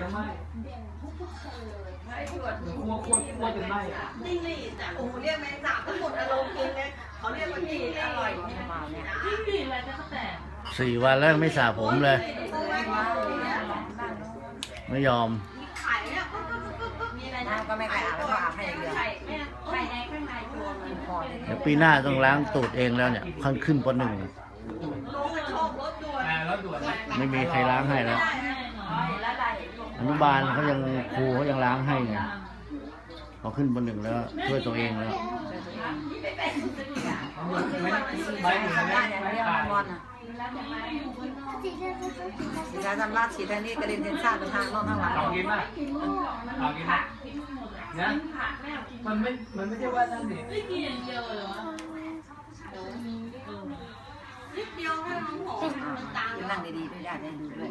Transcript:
จะไหม้ไอ้ตรวจคั่วคั่วคั่วจนไหม้อะจิ้งหรีดอะโอ้โหเรียกแมงสาบทั้งหมดอารมณ์กินเลยเขาเรียกว่าจิ้งหรีดอร่อยจิ้งหรีดอะไรจะก็แต่สี่วันแล้วไม่สระผมเลย ไม่ยอมเนี่ยก็ไม่ไข่อาบก็อาบให้อย่างเดียวเดี๋ยวปีหน้าต้องล้างตูดเองแล้วเนี่ยขั้นขึ้นปหนึ่งไม่มีใครล้างให้แล้ว นลงอนุบาลเขายังครูเขายังล้างให้ไงพอขึ้นปหนึ่งแล้วช่วยตัวเองแล้วไม่ไม่เหมือนไม่ไม่ขาดสีดาจำราดสีแทนนี่กระเด็นเทนซ่าไปทางนอกข้างหลังลองกินป่ะลองกินป่ะนะมันไม่ มันไม่ใช่ว่านั่นดิไม่กินอย่างเดียวเลยวะนิดเดียวให้มันหอมมันต่างนั่งดีๆด้วยญาติได้ดูด้วย